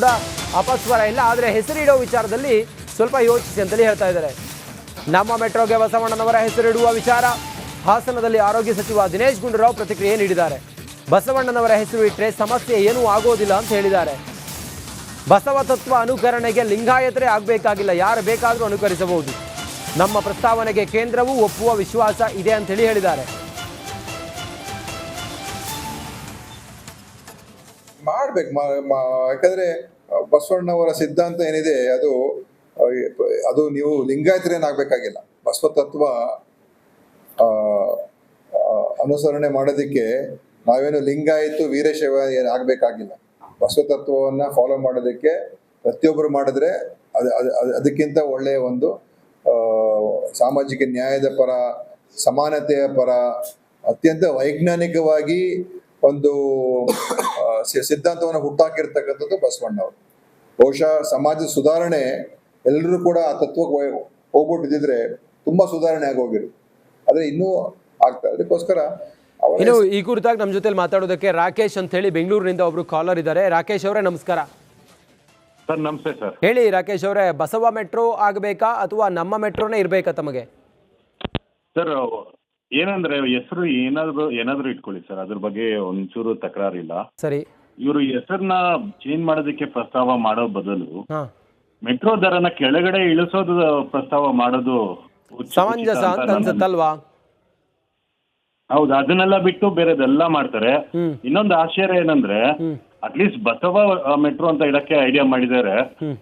ಕೂಡ ಅಪಸ್ವರ ಇಲ್ಲ, ಆದರೆ ಹೆಸರಿಡೋ ವಿಚಾರದಲ್ಲಿ ಸ್ವಲ್ಪ ಯೋಚಿಸಿ ಅಂತಲೇ ಹೇಳ್ತಾ ಇದ್ದಾರೆ. ನಮ್ಮ ಮೆಟ್ರೋಗೆ ಬಸವಣ್ಣನವರ ಹೆಸರಿಡುವ ವಿಚಾರ, ಹಾಸನದಲ್ಲಿ ಆರೋಗ್ಯ ಸಚಿವ ದಿನೇಶ್ ಗುಂಡೂರಾವ್ ಪ್ರತಿಕ್ರಿಯೆ ನೀಡಿದ್ದಾರೆ. ಬಸವಣ್ಣನವರ ಹೆಸರು ಇಟ್ಟರೆ ಸಮಸ್ಯೆ ಏನೂ ಆಗೋದಿಲ್ಲ ಅಂತ ಹೇಳಿದ್ದಾರೆ. ಬಸವ ತತ್ವ ಅನುಕರಣೆಗೆ ಲಿಂಗಾಯತರೇ ಆಗಬೇಕಾಗಿಲ್ಲ, ಯಾರು ಬೇಕಾದರೂ ಅನುಕರಿಸಬಹುದು. ನಮ್ಮ ಪ್ರಸ್ತಾವನೆಗೆ ಕೇಂದ್ರವೂ ಒಪ್ಪುವ ವಿಶ್ವಾಸ ಇದೆ ಅಂತ ಹೇಳಿ ಹೇಳಿದ್ದಾರೆ. ಮಾಡ್ಬೇಕು ಯಾಕಂದ್ರೆ ಬಸವಣ್ಣವರ ಸಿದ್ಧಾಂತ ಏನಿದೆ, ಅದು ಅದು ನೀವು ಲಿಂಗಾಯತರೇನಾಗಬೇಕಾಗಿಲ್ಲ. ಬಸವ ತತ್ವ ಅನುಸರಣೆ ಮಾಡೋದಕ್ಕೆ ನಾವೇನು ಲಿಂಗಾಯತು ವೀರಶೈವ ಆಗಬೇಕಾಗಿಲ್ಲ ಬಸವ ತತ್ವವನ್ನು ಫಾಲೋ ಮಾಡೋದಕ್ಕೆ ಪ್ರತಿಯೊಬ್ಬರು ಮಾಡಿದ್ರೆ ಅದು, ಅದು- ಅದು- ಅದಕ್ಕಿಂತ ಒಳ್ಳೆಯ ಒಂದು ಸಾಮಾಜಿಕ ನ್ಯಾಯದ ಪರ, ಸಮಾನತೆಯ ಪರ, ಅತ್ಯಂತ ವೈಜ್ಞಾನಿಕವಾಗಿ ಒಂದು ಸಿದ್ಧಾಂತವನ್ನು ಹುಟ್ಟಾಕಿರ್ತಕ್ಕಂಥದ್ದು ಬಸವಣ್ಣವರು. ಬಹುಶಃ ಸಮಾಜದ ಸುಧಾರಣೆ ಎಲ್ಲರೂ ಕೂಡ ಆ ತತ್ವಕ್ಕೆ ಹೋಗ್- ಹೋಗ್ಬಿಟ್ಟಿದ್ರೆ ತುಂಬಾ ಸುಧಾರಣೆ ಆಗೋಗಿರು. ಆದ್ರೆ ಇನ್ನೂ ಆಗ್ತಾ ಅದಕ್ಕೋಸ್ಕರ ಇನ್ನು ಈ ಕುರಿತಾಗಿ ನಮ್ಮ ಜೊತೆಲಿ ಮಾತಾಡೋದಕ್ಕೆ ರಾಕೇಶ್ ಅಂತ ಹೇಳಿ ಬೆಂಗಳೂರಿನಿಂದ ಒಬ್ರು ಕಾಲರ್ ಇದ್ದಾರೆ. ರಾಕೇಶ್ ಅವರೇ ನಮಸ್ಕಾರ. ಸರ್ ನಮಸ್ತೆ ಸರ್. ಹೇಳಿ ರಾಕೇಶ್ ಅವರೇ ಬಸವ ಮೆಟ್ರೋ ಆಗಬೇಕಾ ಅಥವಾ ನಮ್ಮ ಮೆಟ್ರೋನೇ ಇರಬೇಕಾ ತಮಗೆ? ಸರ್ ಏನಂದ್ರೆ ಹೆಸರು ಏನಾದ್ರು ಏನಾದ್ರು ಇಟ್ಕೊಳ್ಳಿ ಸರ್. ಅದ್ರ ಬಗ್ಗೆ ಒಂಚೂರು ತಕರಾರಿಲ್ಲ. ಸರಿ. ಇವರು ಹೆಸರನ್ನ ಚೇಂಜ್ ಮಾಡೋದಕ್ಕೆ ಪ್ರಸ್ತಾವ ಮಾಡೋ ಬದಲು ಹಾಂ. ಮೆಟ್ರೋ ದರನ ಕೆಳಗಡೆ ಇಳಿಸೋದು ಪ್ರಸ್ತಾವ ಮಾಡೋದು ಉಚಿತ ಸಮಂಜಸ ಅಂತ ಅಂತ ನನ್ನ- ಅನ್ಸುತ್ತಲ್ವಾ ಹೌದು ಅದನ್ನೆಲ್ಲ ಬಿಟ್ಟು ಬೇರೆದೆಲ್ಲ ಮಾಡ್ತಾರೆ. ಹ್ಮ್. ಇನ್ನೊಂದು ಆಶ್ಚರ್ಯ ಏನಂದ್ರೆ ಅಟ್ಲೀಸ್ಟ್ ಬಸವ ಮೆಟ್ರೋ ಅಂತ ಇಡಕ್ಕೆ ಐಡಿಯಾ ಮಾಡಿದ್ದಾರೆ. ಹ್ಮ್.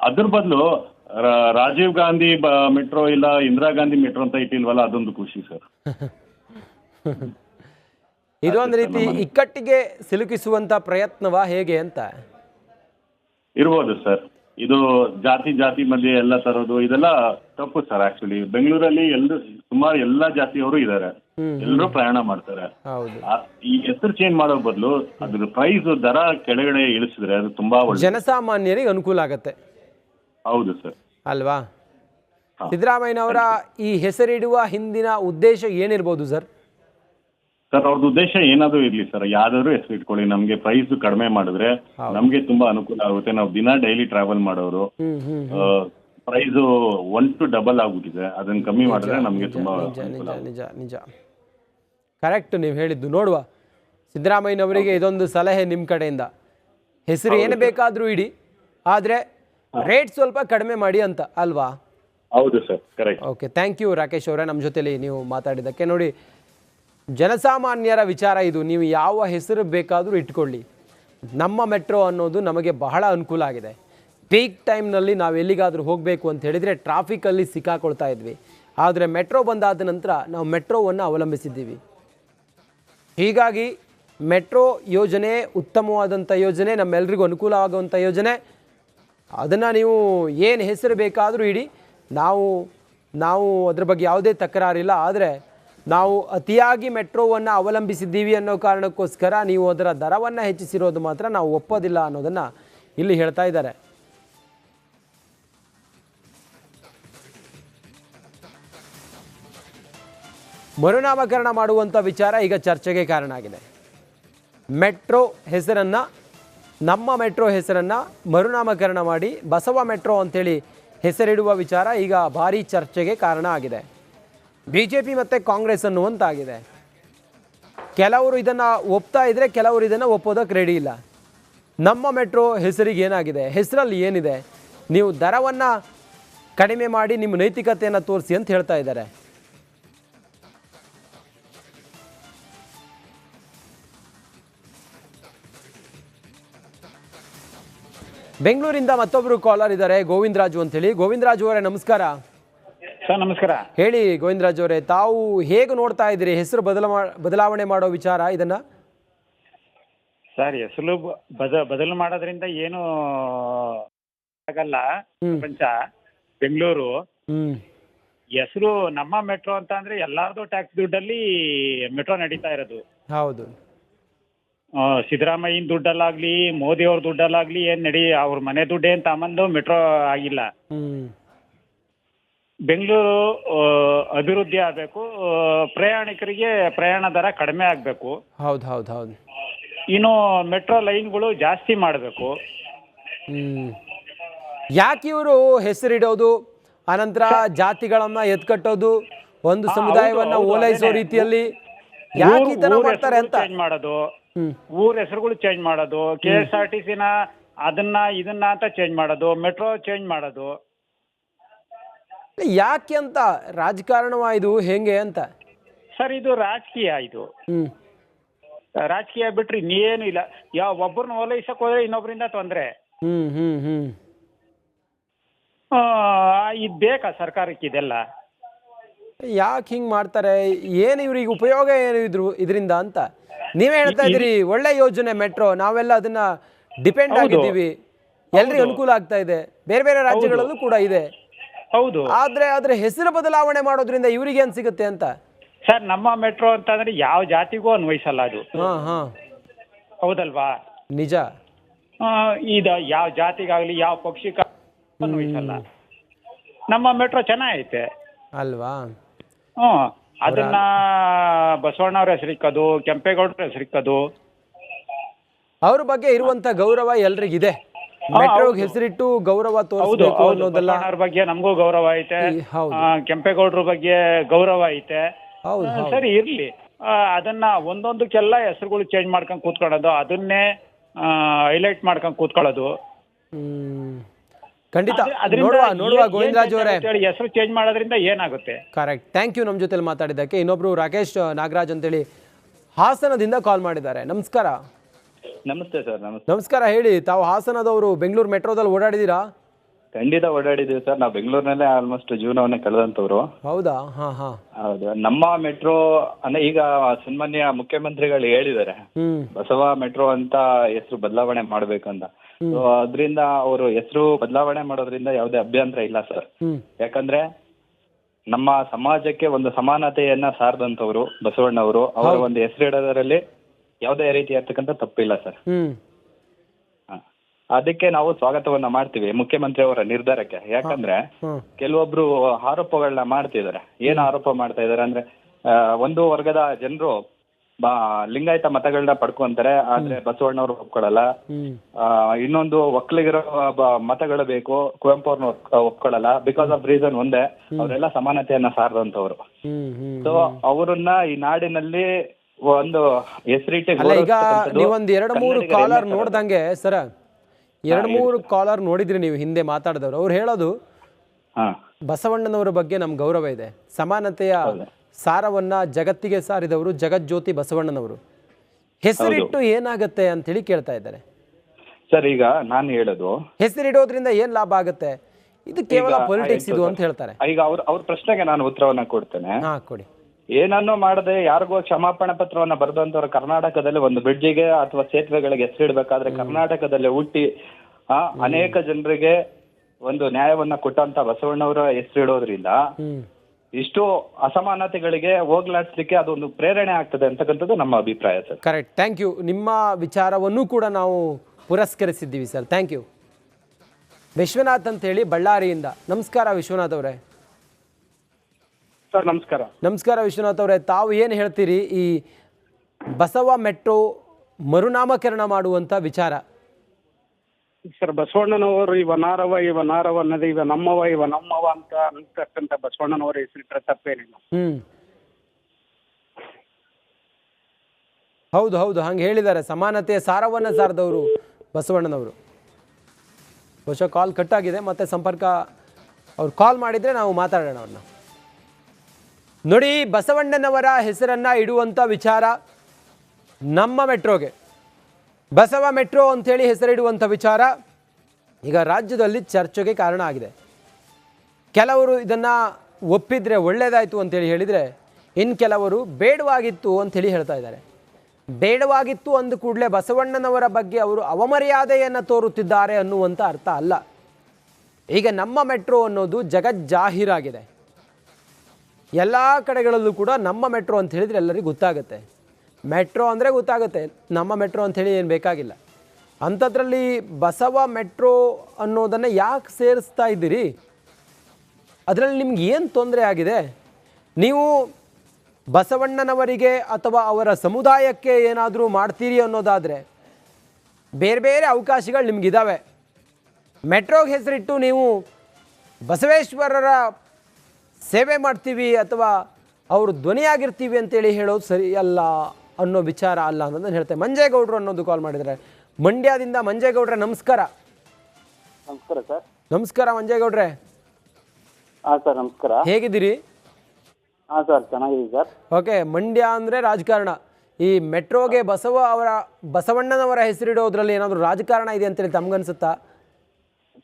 ಅದ್ರ ಬದಲು ರಾಜೀವ್ ಗಾಂಧಿ ಮೆಟ್ರೋ ಇಲ್ಲ ಇಂದಿರಾ ಗಾಂಧಿ ಮೆಟ್ರೋ ಅಂತ ಇಟ್ಟಿಲ್ವಲ್ಲ ಅದೊಂದು ಖುಷಿ ಸರ್. ಇದೊಂದು ರೀತಿ ಇಕ್ಕಟ್ಟಿಗೆ ಸಿಲುಕಿಸುವಂತ ಪ್ರಯತ್ನವಾ ಹೇಗೆ ಅಂತ? ಇರ್ಬೋದು ಸರ್. ಇದು ಜಾತಿ ಜಾತಿ ಮಧ್ಯೆ ಎಲ್ಲ ತರೋದು ಇದೆಲ್ಲ ತಪ್ಪು ಸರ್ ಆಕ್ಚುಲಿ ಬೆಂಗಳೂರಲ್ಲಿ ಎಲ್ಲರೂ ಸುಮಾರು ಎಲ್ಲಾ ಜಾತಿಯವರು ಇದ್ದಾರೆ ಎಲ್ಲರೂ ಪ್ರಯಾಣ ಮಾಡ್ತಾರೆ. ಈ ಹೆಸರು ಚೇಂಜ್ ಮಾಡೋ ಬದಲು ಅದ್ರ ಪ್ರೈಸ್ ದರ ಕೆಳಗಡೆ ಇಳಿಸಿದ್ರೆ ಅದು ತುಂಬಾ ಒಳ್ಳೆ ಜನಸಾಮಾನ್ಯರಿಗೆ ಅನುಕೂಲ ಆಗತ್ತೆ. ಹೌದು ಸರ್. ಅಲ್ವಾ. ಸಿದ್ದರಾಮಯ್ಯನವರ ಈ ಹೆಸರಿಡುವ ಹಿಂದಿನ ಉದ್ದೇಶ ಏನಿರ್ಬೋದು ಸರ್? ಸರ್ ಅವ್ರದ್ದು ಉದ್ದೇಶ ಏನಾದರೂ ಇರಲಿ ಸರ್. ಯಾವ್ದಾದ್ರು ಹೆಸರು ಇಟ್ಕೊಳ್ಳಿ. ನಮಗೆ ಪ್ರೈಸ್ ಕಡಿಮೆ ಮಾಡಿದ್ರೆ ನಮಗೆ ತುಂಬಾ ಅನುಕೂಲ ಆಗುತ್ತೆ. ನಾವು ದಿನ ಡೈಲಿ ಟ್ರಾವೆಲ್ ಮಾಡೋರು ಪ್ರೈಸ್ ಒನ್ ಟು ಡಬಲ್ ಆಗ್ಬಿಟ್ಟಿದೆ. ಅದನ್ನ ಕಮ್ಮಿ ಮಾಡಿದ್ರೆ ನಮಗೆ ತುಂಬಾ ನಿಜ ನಿಜ ನಿಜ ಕರೆಕ್ಟ್ ನೀವು ಹೇಳಿದ್ದು. ನೋಡುವ. ಸಿದ್ದರಾಮಯ್ಯನವರಿಗೆ ಇದೊಂದು ಸಲಹೆ ನಿಮ್ಮ ಕಡೆಯಿಂದ. ಹೆಸರು ಏನು ಬೇಕಾದರೂ ಇಡಿ. ಆದರೆ ರೇಟ್ ಸ್ವಲ್ಪ ಕಡಿಮೆ ಮಾಡಿ ಅಂತ ಅಲ್ವಾ? ಹೌದು sir correct okay thank you Rakesh ಅವರೇ. ನಮ್ಮ ಜೊತೆಲಿ ನೀವು ಮಾತಾಡಿದ್ದಕ್ಕೆ ನೋಡಿ ಜನಸಾಮಾನ್ಯರ ವಿಚಾರ ಇದು. ನೀವು ಯಾವ ಹೆಸರು ಬೇಕಾದರೂ ಇಟ್ಕೊಳ್ಳಿ. ನಮ್ಮ ಮೆಟ್ರೋ ಅನ್ನೋದು ನಮಗೆ ಬಹಳ ಅನುಕೂಲ ಆಗಿದೆ. ಪೀಕ್ ಟೈಮ್ನಲ್ಲಿ ನಾವು ಎಲ್ಲಿಗಾದರೂ ಹೋಗಬೇಕು ಅಂತ ಹೇಳಿದರೆ ಟ್ರಾಫಿಕಲ್ಲಿ ಸಿಕ್ಕಾಕೊಳ್ತಾ ಇದ್ವಿ. ಆದರೆ ಮೆಟ್ರೋ ಬಂದಾದ ನಂತರ ನಾವು ಮೆಟ್ರೋವನ್ನು ಅವಲಂಬಿಸಿದ್ದೀವಿ. ಹೀಗಾಗಿ ಮೆಟ್ರೋ ಯೋಜನೆ ಉತ್ತಮವಾದಂಥ ಯೋಜನೆ ನಮ್ಮೆಲ್ರಿಗೂ ಅನುಕೂಲ ಆಗುವಂಥ ಯೋಜನೆ ಅದನ್ನು ನೀವು ಏನು ಹೆಸರು ಬೇಕಾದರೂ ಇಡಿ. ನಾವು ನಾವು ಅದ್ರ ಬಗ್ಗೆ ಯಾವುದೇ ತಕರಾರಿಲ್ಲ. ಆದರೆ ನಾವು ಅತಿಯಾಗಿ ಮೆಟ್ರೋವನ್ನು ಅವಲಂಬಿಸಿದ್ದೀವಿ ಅನ್ನೋ ಕಾರಣಕ್ಕೋಸ್ಕರ ನೀವು ಅದರ ದರವನ್ನು ಹೆಚ್ಚಿಸಿರೋದು ಮಾತ್ರ ನಾವು ಒಪ್ಪೋದಿಲ್ಲ ಅನ್ನೋದನ್ನು ಇಲ್ಲಿ ಹೇಳ್ತಾ ಇದ್ದಾರೆ. ಮರುನಾಮಕರಣ ಮಾಡುವಂಥ ವಿಚಾರ ಈಗ ಚರ್ಚೆಗೆ ಕಾರಣ ಆಗಿದೆ. ಮೆಟ್ರೋ ಹೆಸರನ್ನು ನಮ್ಮ ಮೆಟ್ರೋ ಹೆಸರನ್ನು ಮರುನಾಮಕರಣ ಮಾಡಿ ಬಸವ ಮೆಟ್ರೋ ಅಂತೇಳಿ ಹೆಸರಿಡುವ ವಿಚಾರ ಈಗ ಭಾರೀ ಚರ್ಚೆಗೆ ಕಾರಣ ಆಗಿದೆ. ಬಿ ಜೆ ಪಿ ಮತ್ತು ಕಾಂಗ್ರೆಸ್ ಅನ್ನುವಂತಾಗಿದೆ. ಕೆಲವರು ಇದನ್ನು ಒಪ್ತಾ ಇದ್ದರೆ ಕೆಲವರು ಇದನ್ನು ಒಪ್ಪೋದಕ್ಕೆ ರೆಡಿ ಇಲ್ಲ. ನಮ್ಮ ಮೆಟ್ರೋ ಹೆಸರಿಗೆ ಏನಾಗಿದೆ? ಹೆಸರಲ್ಲಿ ಏನಿದೆ? ನೀವು ದರವನ್ನು ಕಡಿಮೆ ಮಾಡಿ ನಿಮ್ಮ ನೈತಿಕತೆಯನ್ನು ತೋರಿಸಿ ಅಂತ ಹೇಳ್ತಾ ಇದ್ದಾರೆ. ಬೆಂಗಳೂರಿಂದ ಮತ್ತೊಬ್ಬರು ಕಾಲರ್ ಇದ್ದಾರೆ ಗೋವಿಂದರಾಜು ಅಂತೇಳಿ. ಗೋವಿಂದರಾಜು ಅವರೇ ನಮಸ್ಕಾರ. ಸರ್ ನಮಸ್ಕಾರ. ಹೇಳಿ ಗೋವಿಂದರಾಜು ಅವರೇ ತಾವು ಹೇಗೆ ನೋಡ್ತಾ ಇದ್ದೀರಿ? ಹೆಸರು ಬದಲ ಬದಲಾವಣೆ ಮಾಡೋ ವಿಚಾರ ಇದನ್ನ? ಸರ್ ಹೆಸರು ಬ- ಬದ ಬದಲು ಮಾಡೋದ್ರಿಂದ ಏನು ಆಗಲ್ಲ. ಪ್ರಪಂಚ ಬೆಂಗಳೂರು. ಹೆಸರು ನಮ್ಮ ಮೆಟ್ರೋ ಅಂತ ಅಂದ್ರೆ ಎಲ್ಲಾರ್ದು ಟ್ಯಾಕ್ಸ್ ದುಡ್ಡಲ್ಲಿ ಮೆಟ್ರೋ ನಡೀತಾ ಇರೋದು. ಹೌದು. ಸಿದ್ದರಾಮಯ್ಯನ ದುಡ್ಡಲ್ಲಾಗ್ಲಿ ಮೋದಿ ಅವ್ರ ದುಡ್ಡಲ್ಲಾಗ್ಲಿ ಏನ್ ನಡಿ ಅವ್ರ ಮನೆ ದುಡ್ಡೇ ಅಂತ ತಮ್ಮಂದು ಮೆಟ್ರೋ ಆಗಿಲ್ಲ. ಬೆಂಗಳೂರು ಅಭಿವೃದ್ಧಿ ಆಗಬೇಕು ಪ್ರಯಾಣಿಕರಿಗೆ ಪ್ರಯಾಣ ದರ ಕಡಿಮೆ ಆಗಬೇಕು. ಹೌದು ಹೌದು ಹೌದು. ಇನ್ನು ಮೆಟ್ರೋ ಲೈನ್ಗಳು ಜಾಸ್ತಿ ಮಾಡಬೇಕು. ಯಾಕೆ ಇವರು ಹೆಸರಿಡೋದು? ಅನಂತರ ಜಾತಿಗಳನ್ನ ಎತ್ಕಟ್ಟೋದು? ಒಂದು ಸಮುದಾಯವನ್ನ ಓಲೈಸೋ ರೀತಿಯಲ್ಲಿ ಯಾಕೆ ಈ ತರ ಮಾಡ್ತಾರೆ ಅಂತ? ಮಾಡೋದು. ಊರ್ ಹೆಸರುಗಳು ಚೇಂಜ್ ಮಾಡೋದು ಕೆ ಎಸ್ ಆರ್ ಟಿ ಸಿನ ಅದನ್ನ ಇದನ್ನ ಅಂತ ಚೇಂಜ್ ಮಾಡೋದು ಮೆಟ್ರೋ ಚೇಂಜ್ ಮಾಡೋದು. ಯಾಕೆ ಅಂತ? ರಾಜಕಾರಣವಾ ಇದು ಹೆಂಗೆ ಅಂತ? ಸರ್ ಇದು ರಾಜಕೀಯ ಇದು. ಹ್ಮ್. ರಾಜಕೀಯ ಬಿಟ್ರಿ ಇನ್ನೇನು ಇಲ್ಲ. ಯಾವ ಒಬ್ಬರನ್ನ ಓಲೈಸಕ್ ಹೋದ್ರೆ ಇನ್ನೊಬ್ಬರಿಂದ ತೊಂದ್ರೆ. ಹ್ಮ್ ಹ್ಮ್ ಹ್ಮ್. ಇದ್ ಬೇಕಾ ಸರ್ಕಾರಕ್ಕೆ ಇದೆಲ್ಲ? ಯಾಕೆ ಹಿಂಗ್ ಮಾಡ್ತಾರೆ? ಏನು ಇವ್ರಿಗೆ ಉಪಯೋಗ ಏನು ಇದ್ರು ಇದರಿಂದ ಅಂತ. ನೀವೇ ಹೇಳ್ತಾ ಇದ್ದೀರಿ ಒಳ್ಳೆ ಯೋಜನೆ ಮೆಟ್ರೋ ನಾವೆಲ್ಲ ಅದನ್ನ ಡಿಪೆಂಡ್. ಆಗಿದ್ದೀವಿ. ಎಲ್ರಿಗೂ ಅನುಕೂಲ ಆಗ್ತಾ ಇದೆ. ಬೇರೆ ಬೇರೆ ರಾಜ್ಯಗಳಲ್ಲೂ ಕೂಡ ಇದೆ. ಹೌದು. ಆದ್ರೆ ಅದ್ರ ಹೆಸರು ಬದಲಾವಣೆ ಮಾಡೋದ್ರಿಂದ ಇವರಿಗೆ ಏನ್ ಸಿಗುತ್ತೆ ಅಂತ? ಸರ್ ನಮ್ಮ ಮೆಟ್ರೋ ಅಂತಂದ್ರೆ ಯಾವ ಜಾತಿಗೂ ಅನ್ವಯಿಸಲ್ಲ ಅದು. ಹಾ ಹಾ. ಹೌದಲ್ವಾ? ನಿಜ. ಆ, ಇದು ಯಾವ ಜಾತಿಗಾಗ್ಲಿ ಯಾವ ಪಕ್ಷಿಗಾಗ್ಲಿ ಅನ್ವಯಿಸಲ್ಲ. ನಮ್ಮ ಮೆಟ್ರೋ ಚೆನ್ನಾಗೈತೆ. ಅಲ್ವಾ? ಹ್ಮ್ ಅದನ್ನ ಬಸವಣ್ಣವ್ರ ಹೆಸರಿಕ್ಕದು ಕೆಂಪೇಗೌಡರ ಹೆಸರಿಕ್ಕದು ಅವ್ರ ಬಗ್ಗೆ ಇರುವಂತ ಗೌರವ ಎಲ್ರಿಗಿದೆ? ಇದೆ ಮೆಟ್ರೋಗ್ ಹೆಸರಿಟ್ಟು ಗೌರವ ತೋರಿಸಬೇಕು ಅನ್ನೋದೆಲ್ಲ ಬಗ್ಗೆ ನಮಗೂ ಗೌರವ ಐತೆ. ಕೆಂಪೇಗೌಡರ ಬಗ್ಗೆ ಗೌರವ ಐತೆ. ಸರಿ ಇರ್ಲಿ. ಅದನ್ನ ಒಂದೊಂದಕ್ಕೆಲ್ಲ ಹೆಸರುಗಳು ಚೇಂಜ್ ಮಾಡ್ಕೊಂಡ್ ಕೂತ್ಕೊಳ್ಳೋದು. ಅದನ್ನೇ ಹೈಲೈಟ್ ಮಾಡ್ಕೊಂಡ್ ಕೂತ್ಕೊಳ್ಳೋದು. ಖಂಡಿತ. ನೋಡುವ ನೋಡುವ ಗೋವಿಂದರಾಜ್ ಅವರೇ. ಹೆಸರು ಚೇಂಜ್ ಮಾಡೋದ್ರಿಂದ ಏನಾಗುತ್ತೆ? ಕರೆಕ್ಟ್ ಥ್ಯಾಂಕ್ ಯು ನಮ್ಮ ಜೊತೆಲಿ ಮಾತಾಡಿದ್ದಕ್ಕೆ. ಇನ್ನೊಬ್ರು ರಾಕೇಶ್ ನಾಗರಾಜ್ ಅಂತೇಳಿ ಹಾಸನದಿಂದ ಕಾಲ್ ಮಾಡಿದ್ದಾರೆ. ನಮಸ್ಕಾರ. ನಮಸ್ತೆ ಸರ್ ನಮಸ್ಕಾರ ಹೇಳಿ. ತಾವು ಹಾಸನದವರು ಬೆಂಗಳೂರು ಮೆಟ್ರೋದಲ್ಲಿ ಓಡಾಡಿದ್ದೀರಾ? ಖಂಡಿತ ಓಡಾಡಿದೀವಿ ಸರ್. ನಾವು ಬೆಂಗಳೂರಿನಲ್ಲೇ ಆಲ್ಮೋಸ್ಟ್ ಜೀವನವನ್ನೇ ಕಳೆದಂತವ್ರು ಹೌದಾ? ಹಾ ಹಾ. ಹೌದು. ನಮ್ಮ ಮೆಟ್ರೋ ಅಂದ್ರೆ ಈಗ ಸನ್ಮಾನ್ಯ ಮುಖ್ಯಮಂತ್ರಿಗಳು ಹೇಳಿದ್ದಾರೆ. ಹ್ಮ್. ಬಸವ ಮೆಟ್ರೋ ಅಂತ ಹೆಸರು ಬದಲಾವಣೆ ಮಾಡ್ಬೇಕಂತ ಸೊ ಅದ್ರಿಂದ ಅವರು ಹೆಸರು ಬದಲಾವಣೆ ಮಾಡೋದ್ರಿಂದ ಯಾವುದೇ ಅಭ್ಯಂತರ ಇಲ್ಲ ಸರ್. ಹ್ಮ್. ಯಾಕಂದ್ರೆ ನಮ್ಮ ಸಮಾಜಕ್ಕೆ ಒಂದು ಸಮಾನತೆಯನ್ನ ಸಾರದಂತವ್ರು ಬಸವಣ್ಣವರು ಅವರ ಒಂದು ಹೆಸರಿಡೋದರಲ್ಲಿ ಯಾವುದೇ ರೀತಿಯಾಗಿರ್ತಕ್ಕಂಥ ತಪ್ಪಿಲ್ಲ ಸರ್. ಹ್ಮ್. ಅದಕ್ಕೆ ನಾವು ಸ್ವಾಗತವನ್ನ ಮಾಡ್ತೀವಿ ಮುಖ್ಯಮಂತ್ರಿ ಅವರ ನಿರ್ಧಾರಕ್ಕೆ. ಯಾಕಂದ್ರೆ ಕೆಲವೊಬ್ರು ಆರೋಪಗಳನ್ನ ಮಾಡ್ತಿದ್ದಾರೆ. ಏನ್ ಆರೋಪ ಮಾಡ್ತಾ ಇದಾರೆ ಅಂದ್ರೆ ಒಂದು ವರ್ಗದ ಜನರು ಲಿಂಗಾಯತ ಮತಗಳನ್ನ ಪಡ್ಕೊಂತಾರೆ ಆದ್ರೆ ಬಸವಣ್ಣವ್ರು ಒಪ್ಕೊಳ್ಳಲ್ಲ ಇನ್ನೊಂದು ಒಕ್ಕಲಿಗರ ಮತಗಳು ಬೇಕು ಕುವೆಂಪು ಅವ್ರನ್ನ ಒಪ್ಕೊಳ್ಳಲ್ಲ ಬಿಕಾಸ್ ಆಫ್ ರೀಸನ್ ಒಂದೇ ಅವರೆಲ್ಲ ಸಮಾನತೆಯನ್ನ ಸಾರದಂತವ್ರು. ಸೊ ಅವರನ್ನ ಈ ನಾಡಿನಲ್ಲಿ ಒಂದು ಹೆಸರಿಟ್ಟು ಈಗ ನೀವೊಂದು ಎರಡು ಮೂರು ಕಾಲರ್ ನೋಡ್ದಂಗೆ ಸರ ಎರಡು ಮೂರು ಕಾಲರ್ ನೋಡಿದ್ರಿ ನೀವು ಹಿಂದೆ ಮಾತಾಡಿದವರು. ಅವ್ರು ಹೇಳೋದು ಬಸವಣ್ಣನವರ ಬಗ್ಗೆ ನಮ್ ಗೌರವ ಇದೆ. ಸಮಾನತೆಯ ಸಾರವನ್ನ ಜಗತ್ತಿಗೆ ಸಾರಿದವರು ಜಗಜ್ಯೋತಿ ಬಸವಣ್ಣನವರು. ಹೆಸರಿಟ್ಟು ಏನಾಗತ್ತೆ ಅಂತೇಳಿ ಕೇಳ್ತಾ ಇದ್ದಾರೆ. ಸರ್ ಈಗ ನಾನು ಹೇಳೋದು ಹೆಸರಿಡೋದ್ರಿಂದ ಏನ್ ಲಾಭ ಆಗುತ್ತೆ? ಇದು ಕೇವಲ ಪೊಲಿಟಿಕ್ಸ್ ಇದು ಅಂತ ಹೇಳ್ತಾರೆ. ಈಗ ಅವ್ರ ಅವ್ರ ಪ್ರಶ್ನೆಗೆ ನಾನು ಉತ್ತರವನ್ನ ಕೊಡ್ತೇನೆ. ಹಾ ಕೊಡಿ. ಏನನ್ನೂ ಮಾಡದೆ ಯಾರಿಗೋ ಕ್ಷಮಾಪಣೆ ಪತ್ರವನ್ನ ಬರೆದಂತವ್ರು ಕರ್ನಾಟಕದಲ್ಲಿ ಒಂದು ಬ್ರಿಡ್ಜಿಗೆ ಅಥವಾ ಸೇತುವೆಗಳಿಗೆ ಹೆಸರಿಡ್ಬೇಕಾದ್ರೆ ಕರ್ನಾಟಕದಲ್ಲಿ ಹುಟ್ಟಿ ಆ ಅನೇಕ ಜನರಿಗೆ ಒಂದು ನ್ಯಾಯವನ್ನ ಕೊಟ್ಟಂತ ಬಸವಣ್ಣವರ ಹೆಸರಿಡೋದ್ರಿಂದ ಇಷ್ಟು ಅಸಮಾನತೆಗಳಿಗೆ ಹೋಗ್ಲಾಡ್ಸ್ಲಿಕ್ಕೆ ಅದೊಂದು ಪ್ರೇರಣೆ ಆಗ್ತದೆ ಅಂತಕ್ಕಂಥದ್ದು ನಮ್ಮ ಅಭಿಪ್ರಾಯ ಸರ್. ಕರೆಕ್ಟ್ ಥ್ಯಾಂಕ್ ಯು ನಿಮ್ಮ ವಿಚಾರವನ್ನು ಕೂಡ ನಾವು ಪುರಸ್ಕರಿಸಿದ್ದೀವಿ ಸರ್. ಥ್ಯಾಂಕ್ ಯು ವಿಶ್ವನಾಥ್ ಅಂತ ಹೇಳಿ ಬಳ್ಳಾರಿಯಿಂದ. ನಮಸ್ಕಾರ ವಿಶ್ವನಾಥ್ ಅವರೇ. ಸರ್ ನಮಸ್ಕಾರ. ನಮಸ್ಕಾರ ವಿಶ್ವನಾಥ್ ಅವರೇ. ತಾವು ಏನು ಹೇಳ್ತೀರಿ? ಈ ಬಸವ ಮೆಟ್ರೋ ಮರುನಾಮಕರಣ ಮಾಡುವಂತ ವಿಚಾರ. ಸರ್ ಬಸವಣ್ಣನವರು ಇವ ನಾರವ ಇವ ನಾರವ ಅನ್ನದೇ ಇವ ನಮ್ಮವ ಇವ ನಮ್ಮವ ಅಂತ ಅಂತಕ್ಕಂಥ ಬಸವಣ್ಣನವರ ಹೆಸರಿಟ್ರೆ ತಪ್ಪೇನಿಲ್ಲ. ಹ್ಮ್. ಹೌದು ಹೌದು. ಹಂಗೆ ಹೇಳಿದ್ದಾರೆ. ಸಮಾನತೆಯ ಸಾರವನ್ನ ಸಾರದವರು ಬಸವಣ್ಣನವರು. ಬಹುಶಃ ಕಾಲ್ ಕಟ್ ಆಗಿದೆ. ಮತ್ತೆ ಸಂಪರ್ಕ ಅವ್ರು ಕಾಲ್ ಮಾಡಿದ್ರೆ ನಾವು ಮಾತಾಡೋಣ ಅವ್ರನ್ನ. ನೋಡಿ, ಬಸವಣ್ಣನವರ ಹೆಸರನ್ನು ಇಡುವಂಥ ವಿಚಾರ ನಮ್ಮ ಮೆಟ್ರೋಗೆ. ಬಸವ ಮೆಟ್ರೋ ಅಂಥೇಳಿ ಹೆಸರಿಡುವಂಥ ವಿಚಾರ ಈಗ ರಾಜ್ಯದಲ್ಲಿ ಚರ್ಚೆಗೆ ಕಾರಣ ಆಗಿದೆ. ಕೆಲವರು ಇದನ್ನು ಒಪ್ಪಿದ್ರೆ ಒಳ್ಳೆಯದಾಯಿತು ಅಂತೇಳಿ ಹೇಳಿದರೆ ಇನ್ನು ಕೆಲವರು ಬೇಡವಾಗಿತ್ತು ಅಂಥೇಳಿ ಹೇಳ್ತಾ ಇದ್ದಾರೆ. ಬೇಡವಾಗಿತ್ತು ಅಂದ ಕೂಡಲೇ ಬಸವಣ್ಣನವರ ಬಗ್ಗೆ ಅವರು ಅವಮರ್ಯಾದೆಯನ್ನು ತೋರುತ್ತಿದ್ದಾರೆ ಅನ್ನುವಂಥ ಅರ್ಥ ಅಲ್ಲ. ಈಗ ನಮ್ಮ ಮೆಟ್ರೋ ಅನ್ನೋದು ಜಗಜ್ಜಾಹೀರಾಗಿದೆ. ಎಲ್ಲ ಕಡೆಗಳಲ್ಲೂ ಕೂಡ ನಮ್ಮ ಮೆಟ್ರೋ ಅಂತ ಹೇಳಿದರೆ ಎಲ್ಲರಿಗೂ ಗೊತ್ತಾಗುತ್ತೆ. ಮೆಟ್ರೋ ಅಂದರೆ ಗೊತ್ತಾಗುತ್ತೆ. ನಮ್ಮ ಮೆಟ್ರೋ ಅಂಥೇಳಿ ಏನು ಬೇಕಾಗಿಲ್ಲ. ಅಂಥದ್ರಲ್ಲಿ ಬಸವ ಮೆಟ್ರೋ ಅನ್ನೋದನ್ನು ಯಾಕೆ ಸೇರಿಸ್ತಾ ಇದ್ದೀರಿ? ಅದರಲ್ಲಿ ನಿಮ್ಗೆ ಏನು ತೊಂದರೆ ಆಗಿದೆ? ನೀವು ಬಸವಣ್ಣನವರಿಗೆ ಅಥವಾ ಅವರ ಸಮುದಾಯಕ್ಕೆ ಏನಾದರೂ ಮಾಡ್ತೀರಿ ಅನ್ನೋದಾದರೆ ಬೇರೆ ಬೇರೆ ಅವಕಾಶಗಳು ನಿಮಗಿದ್ದಾವೆ ಮೆಟ್ರೋಗೆ ಹೆಸರಿಟ್ಟು ನೀವು ಬಸವೇಶ್ವರರ ಸೇವೆ ಮಾಡ್ತೀವಿ ಅಥವಾ ಅವರು ಧ್ವನಿಯಾಗಿರ್ತೀವಿ ಅಂತೇಳಿ ಹೇಳೋದು ಸರಿ ಅಲ್ಲ ಅನ್ನೋ ವಿಚಾರ ಅಲ್ಲ ಅನ್ನೋದನ್ನು ಹೇಳ್ತೇವೆ ಮಂಜೇಗೌಡರು ಅನ್ನೋದು ಕಾಲ್ ಮಾಡಿದರೆ ಮಂಡ್ಯದಿಂದ ಮಂಜೇಗೌಡ್ರೆ ನಮಸ್ಕಾರ. ನಮಸ್ಕಾರ ಸರ್. ನಮಸ್ಕಾರ ಮಂಜೇಗೌಡ್ರೆ. ಹಾಂ ಸರ್ ನಮಸ್ಕಾರ. ಹೇಗಿದ್ದೀರಿ? ಹಾಂ ಸರ್ ಚೆನ್ನಾಗಿದ್ದೀವಿ ಸರ್. ಓಕೆ ಮಂಡ್ಯ ಅಂದರೆ ರಾಜಕಾರಣ. ಈ ಮೆಟ್ರೋಗೆ ಬಸವ ಅವರ ಬಸವಣ್ಣನವರ ಹೆಸರಿಡೋದ್ರಲ್ಲಿ ಏನಾದರೂ ರಾಜಕಾರಣ ಇದೆ ಅಂತೇಳಿ ತಮ್ಗನ್ಸುತ್ತಾ?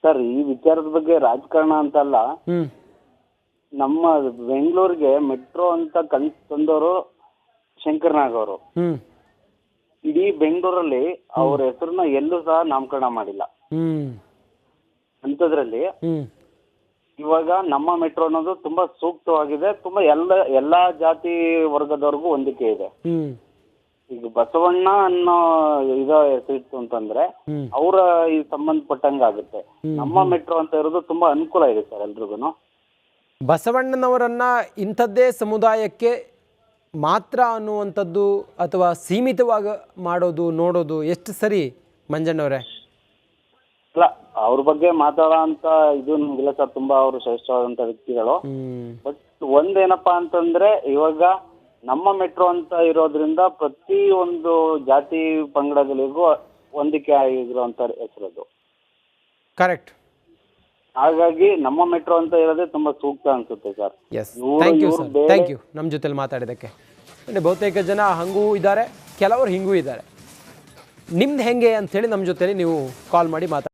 ಸರ್ ಈ ವಿಚಾರದ ಬಗ್ಗೆ ರಾಜಕಾರಣ ಅಂತಲ್ಲ. ನಮ್ಮ ಬೆಂಗಳೂರಿಗೆ ಮೆಟ್ರೋ ಅಂತ ಕಲ್ ತಂದವರು ಶಂಕರ್ನಾಗ್ ಅವರು. ಇಡೀ ಬೆಂಗಳೂರಲ್ಲಿ ಅವ್ರ ಹೆಸರನ್ನ ಎಲ್ಲೂ ಸಹ ನಾಮಕರಣ ಮಾಡಿಲ್ಲ. ಅಂತದ್ರಲ್ಲಿ ಅಂಥದ್ರಲ್ಲಿ ಇವಾಗ ನಮ್ಮ ಮೆಟ್ರೋ ಅನ್ನೋದು ತುಂಬಾ ಸೂಕ್ತವಾಗಿದೆ. ತುಂಬಾ ಎಲ್ಲ ಎಲ್ಲಾ ಜಾತಿ ವರ್ಗದವ್ರಿಗೂ ಹೊಂದಿಕೆ ಇದೆ. ಈಗ ಬಸವಣ್ಣ ಅನ್ನೋ ಇದ ಹೆಸರಿತ್ತು ಅಂತಂದ್ರೆ ಹ್ಮ್. ಅವರ ಈ ಸಂಬಂಧಪಟ್ಟಂಗ ಆಗುತ್ತೆ ನಮ್ಮ ಮೆಟ್ರೋ ಅಂತ ಇರೋದು ತುಂಬಾ ಅನುಕೂಲ ಇದೆ ಸರ್ ಎಲ್ರಿಗೂ ಬಸವಣ್ಣನವರನ್ನ ಇಂಥದ್ದೇ ಸಮುದಾಯಕ್ಕೆ ಮಾತ್ರ ಅನ್ನುವಂಥದ್ದು ಅಥವಾ ಸೀಮಿತವಾಗಿ ಮಾಡೋದು ನೋಡೋದು ಎಷ್ಟು ಸರಿ ಮಂಜಣ್ಣವರೇ? ಇಲ್ಲ ಅವ್ರ ಬಗ್ಗೆ ಮಾತಾಡೋ ಅಂತ ಇದು ನಮ್ಗಿಲ್ಲ ಸರ್ ತುಂಬಾ ಅವರು ಶ್ರೇಷ್ಠವಾದಂತ ವ್ಯಕ್ತಿಗಳು. ಬಟ್ ಒಂದೇನಪ್ಪಾ ಅಂತಂದ್ರೆ ಇವಾಗ ನಮ್ಮ ಮೆಟ್ರೋ ಅಂತ ಇರೋದ್ರಿಂದ ಪ್ರತಿ ಒಂದು ಜಾತಿ ಪಂಗಡಗಳಿಗೂ ಹೊಂದಿಕೆ ಆಗಿರುವಂತ ಹೆಸರದು ಕರೆಕ್ಟ್ ಹಾಗಾಗಿ ನಮ್ಮ ಮೆಟ್ರೋ ಅಂತ ಹೇಳೋದೇ ತುಂಬಾ ಸೂಕ್ತ ಅನ್ಸುತ್ತೆ sir. Yes thank you sir thank you ನಮ್ಮ ಜೊತೆಲಿ ಮಾತಾಡಿದಕ್ಕೆ ಅಂದರೆ ಬಹುತೇಕ ಜನ ಹಂಗೂ ಇದ್ದಾರೆ ಕೆಲವರು ಹಿಂಗೂ ಇದ್ದಾರೆ. ನಿಮ್ದು ಹೆಂಗೆ ಅಂತ ಹೇಳಿ ನಮ್ಮ ಜೊತೆಲಿ ನೀವು ಕಾಲ್ ಮಾಡಿ ಮಾತಾಡಿ